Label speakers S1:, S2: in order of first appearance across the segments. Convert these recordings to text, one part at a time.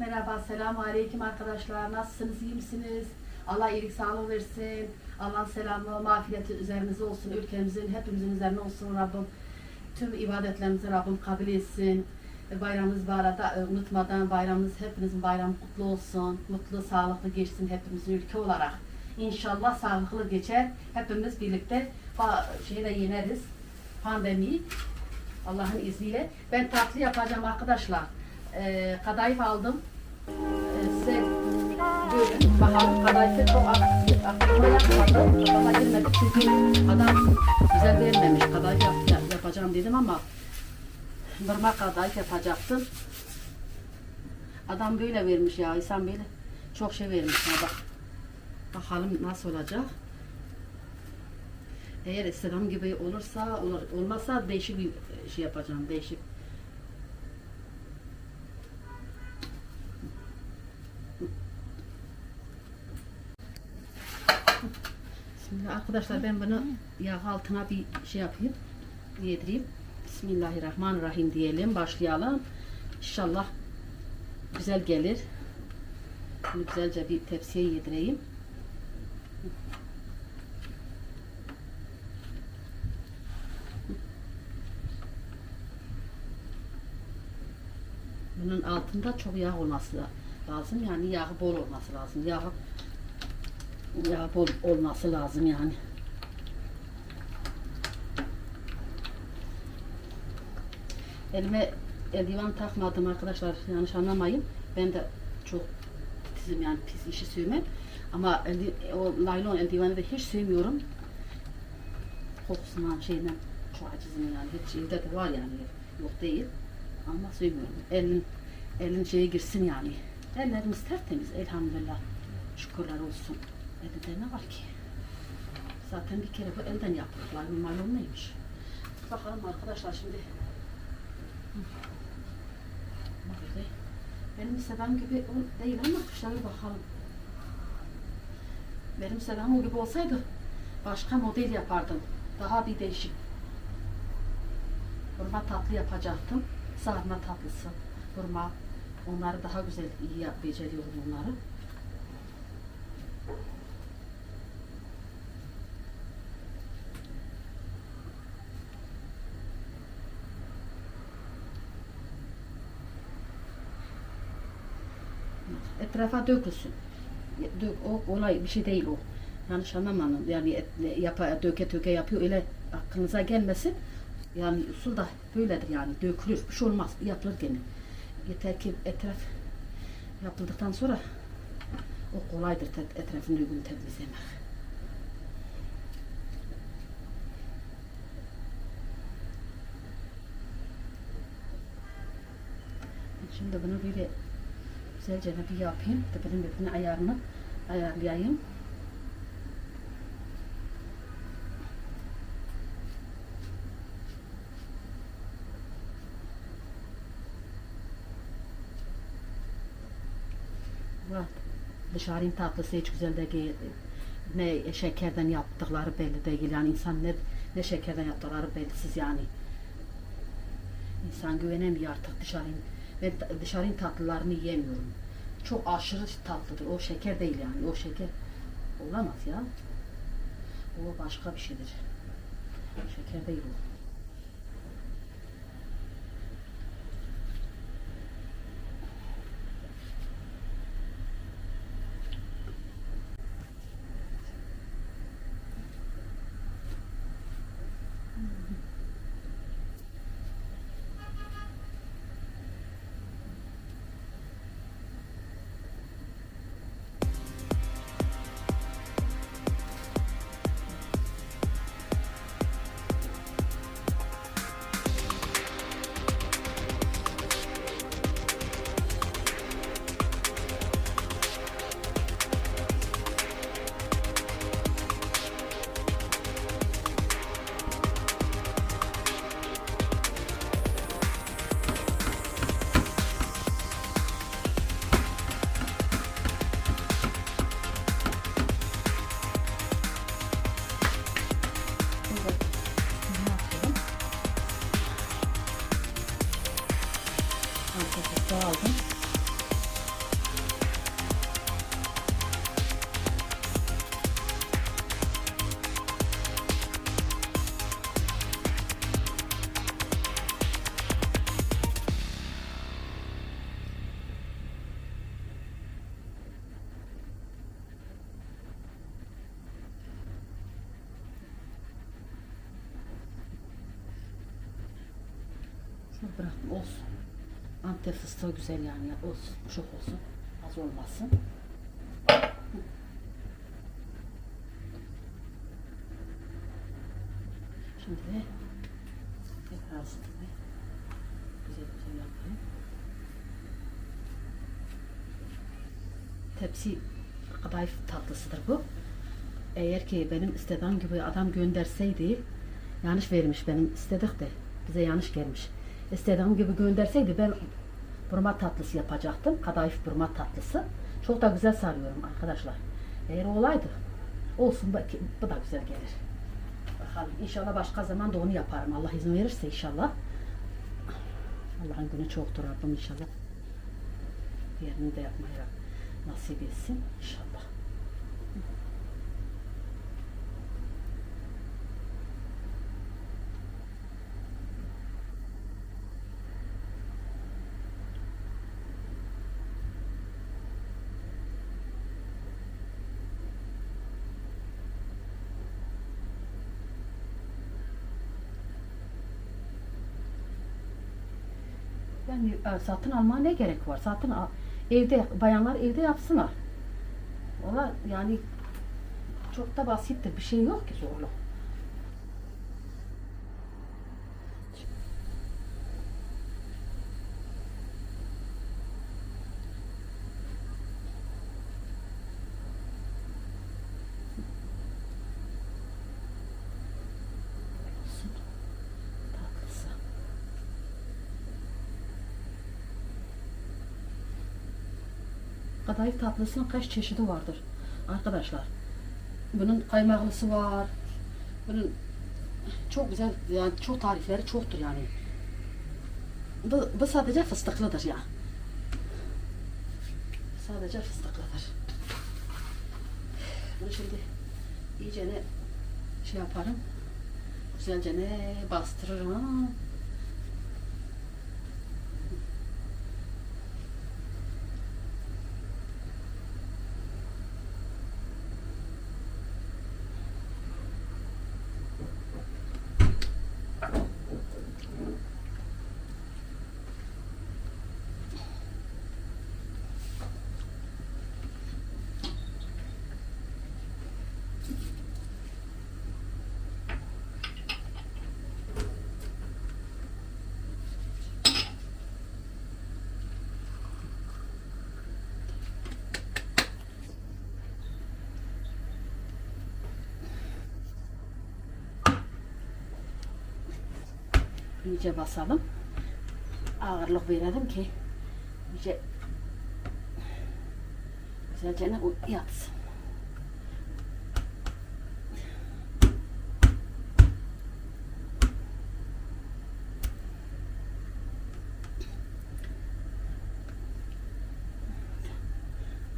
S1: Merhaba, selamun aleyküm arkadaşlar. Nasılsınız, iyi misiniz? Allah iyilik sağlık versin. Allah'ın selamı, mağfireti üzerinize olsun. Ülkemizin, hepimizin üzerine olsun Rabbim. Tüm ibadetlerimizi Rabbim kabul etsin. E, Bayramımız bu arada e, unutmadan bayramımız hepinizin bayramı kutlu olsun. Mutlu, sağlıklı geçsin hepimizin ülke olarak. İnşallah sağlıklı geçer. Hepimiz birlikte ba- şeyle yeneriz. Pandemiyi. Allah'ın izniyle. Ben tatlı yapacağım arkadaşlar. Ee, kadayıf aldım. Ee, size görün. Bakalım kadayıfı çok ak- aklıma yapmadım. Bana girmedi çünkü adam güzel vermemiş. Kadayıf yap, yap- yapacağım dedim ama normal kadayıf yapacaktım. Adam böyle vermiş ya. İnsan böyle çok şey vermiş. Bak. Bakalım nasıl olacak. Eğer istediğim gibi olursa, olur, olmazsa değişik bir şey yapacağım. Değişik. Arkadaşlar ben bunu yağ altına bir şey yapayım. Yedireyim. Bismillahirrahmanirrahim diyelim. Başlayalım. İnşallah güzel gelir. Bunu güzelce bir tepsiye yedireyim. Bunun altında çok yağ olması lazım. Yani yağı bol olması lazım. Yağı yağı bol olması lazım yani. Elime eldiven takmadım arkadaşlar. Yanlış anlamayın. Ben de çok tizim yani pis işi sevmem. Ama eldi, o naylon eldiveni de hiç sevmiyorum. Kokusundan şeyden çok acizim yani. Hiç evde de var yani. Yok değil. Ama sevmiyorum. Elin, elin şeye girsin yani. Ellerimiz tertemiz elhamdülillah. Şükürler olsun. Elde ne var ki? Zaten bir kere bu elden. Naylon naylon neymiş? Bakalım arkadaşlar şimdi. Hı. Bak öyle. Benim istediğim gibi o değil ama şöyle bakalım. Benim istediğim o gibi olsaydı başka model yapardım. Daha bir değişik. Hurma tatlı yapacaktım. Sarma tatlısı, hurma. Onları daha güzel iyi beceriyorum onları. Etrafa dökülsün. Dök, o olay bir şey değil o. Yanlış anlamayın. Yani et, yapa, döke döke yapıyor öyle aklınıza gelmesin. Yani usul da böyledir yani dökülür. Bir şey olmaz. Yapılır gene. Yeter ki etraf yapıldıktan sonra o kolaydır te- etrafını uygun temizlemek. Şimdi bunu böyle güzelce bir yapayım. Tepenin bütün ayarını ayarlayayım. Var. Dışarının tatlısı hiç güzel değil. Ne şekerden yaptıkları belli değil. Yani insan ne, ne şekerden yaptıkları belirsiz yani. İnsan güvenemiyor artık dışarının. Ta- dışarının tatlılarını yiyemiyorum. Çok aşırı tatlıdır. O şeker değil yani. O şeker olamaz ya. O başka bir şeydir. Şeker değil o. aldım. Fıstığı güzel yani olsun. Çok olsun. Az olmasın. Şimdi tekrar ısıtmayı güzel güzel yapayım. Tepsi kadayıf tatlısıdır bu. Eğer ki benim istediğim gibi adam gönderseydi yanlış vermiş benim istedik de bize yanlış gelmiş. İstediğim gibi gönderseydi ben burma tatlısı yapacaktım. Kadayıf burma tatlısı. Çok da güzel sarıyorum arkadaşlar. Eğer olaydı olsun belki bu da güzel gelir. Bakalım inşallah başka zaman da onu yaparım. Allah izin verirse inşallah. Allah'ın günü çoktur Rabbim inşallah. Diğerini de yapmaya nasip etsin inşallah. Yani e, satın almaya ne gerek var? Satın evde bayanlar evde yapsınlar. Valla yani çok da basittir. Bir şey yok ki zorlu. Olsun. Tatlısı. Kadayıf tatlısının kaç çeşidi vardır arkadaşlar. Bunun kaymaklısı var. Bunun çok güzel yani çok tarifleri çoktur yani. Bu, bu sadece fıstıklıdır ya. Sadece fıstıklıdır. Bunu şimdi iyice ne şey yaparım. Güzelce ne bastırırım. İyice basalım. Ağırlık verelim ki iyice güzelce yatsın.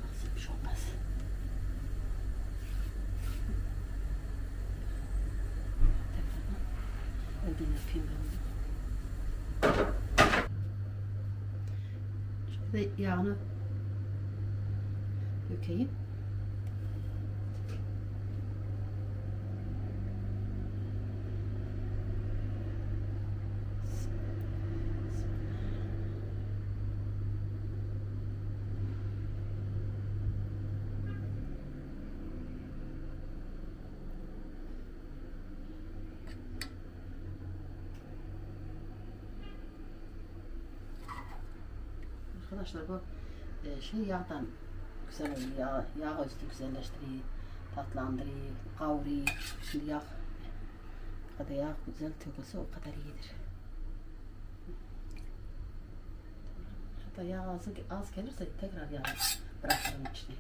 S1: Baksın bir şey olmaz. Tekrardan öyle yapayım ben bunu. Şöyle yağını Arkadaşlar bu e, şey yağdan güzel oluyor. Yağ, yağ üstü güzelleştiriyor, tatlandırıyor, kavuruyor. Şimdi yağ, ne kadar yağ güzel tökülse o kadar iyidir. Hatta yağ az, az gelirse tekrar yağ bırakırım içine.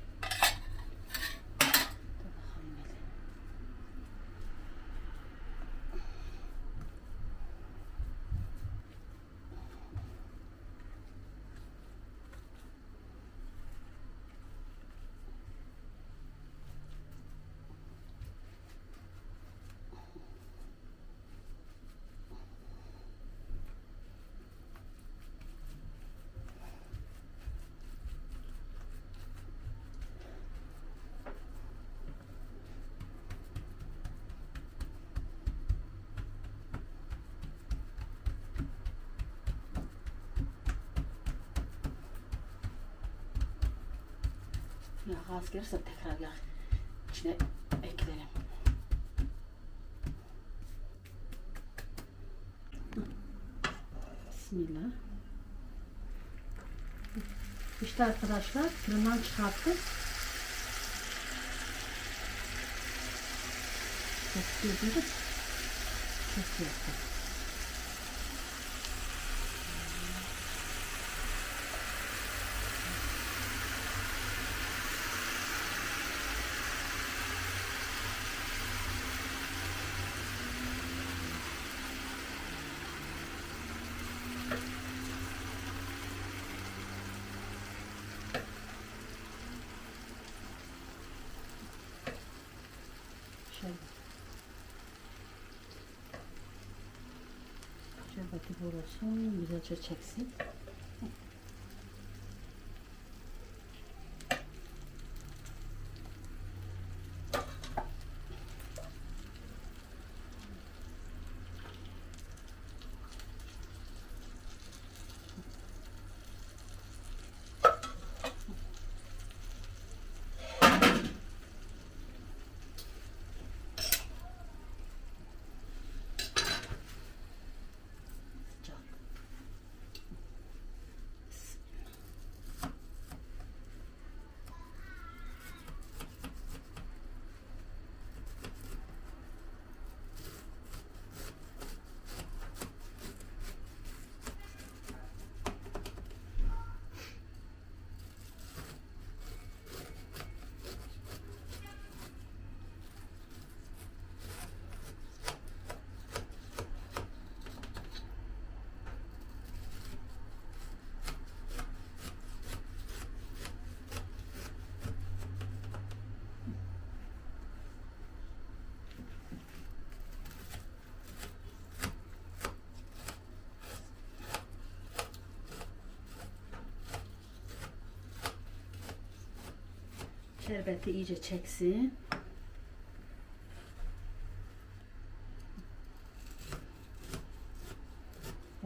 S1: Yağ az gelirse tekrar yağ içine eklerim. Bismillah. İşte arkadaşlar fırından çıkarttık. Çok güzel. Çok güzel. Şöyle. Şerbeti vurulsun, güzelce çeksin. Sıcak. Şerbeti iyice çeksin.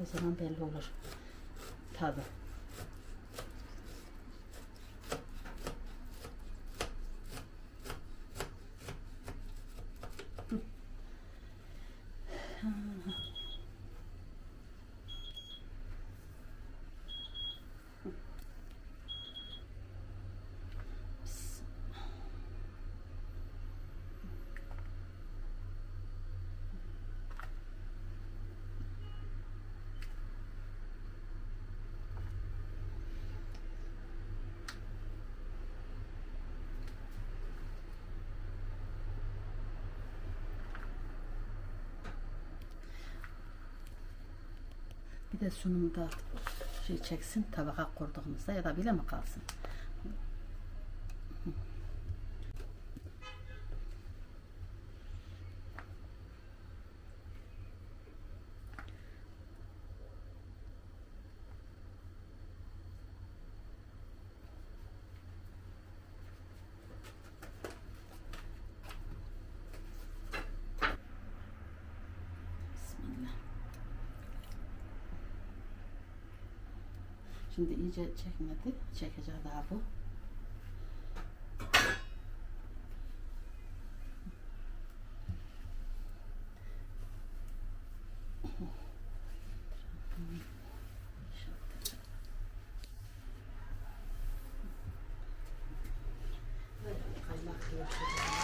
S1: O zaman belli olur tadı. Bir de sunumu da şey çeksin tabaka koyduğumuzda ya da bile mi kalsın? Bismillah. Şimdi iyice çekmedi. Çekeceği daha bu. Kaymak gibi bir şey.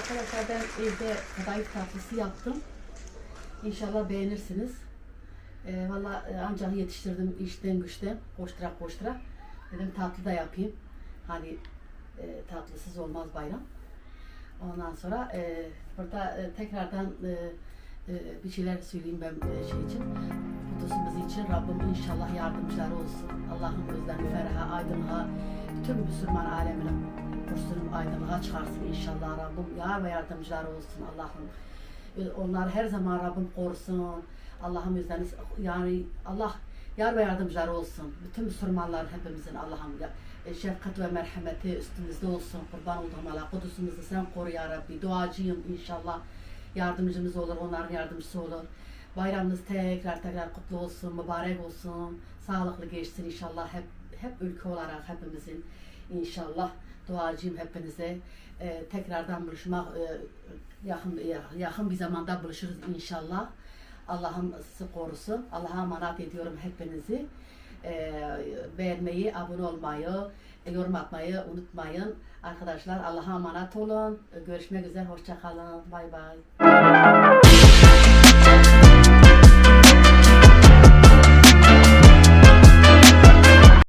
S1: Arkadaşlar ben evde kadayıf tatlısı yaptım. İnşallah beğenirsiniz. Ee, Valla e, ancak yetiştirdim işten güçten, koştura koştura. Dedim tatlı da yapayım. Hani e, tatlısız olmaz bayram. Ondan sonra e, burada e, tekrardan e, e, bir şeyler söyleyeyim ben e, şey için. Kudüs'ümüz için Rabbim inşallah yardımcıları olsun. Allah'ın gözlerini feraha, aydınlığa, bütün Müslüman alemine kursun aydınlığa çıkarsın inşallah Rabbim. Yar ve yardımcıları olsun Allah'ım. Onlar her zaman Rabbim korusun. Allah'ım yüzlerini, yani Allah yar ve yardımcıları olsun. Bütün Müslümanlar hepimizin Allah'ım e, şefkat ve merhameti üstümüzde olsun. Kurban olduğum Allah Kudüs'ümüzü sen koru ya Rabbi. Duacıyım inşallah. Yardımcımız olur, onların yardımcısı olur. Bayramınız tekrar tekrar kutlu olsun, mübarek olsun. Sağlıklı geçsin inşallah hep hep ülke olarak hepimizin inşallah duacıyım hepinize. Ee, tekrardan buluşmak e, yakın yakın bir zamanda buluşuruz inşallah. Allah'ım sizi korusun. Allah'a emanet ediyorum hepinizi. Ee, beğenmeyi, abone olmayı, yorum atmayı unutmayın. Arkadaşlar Allah'a emanet olun. Görüşmek üzere. Hoşça kalın. Bay bay.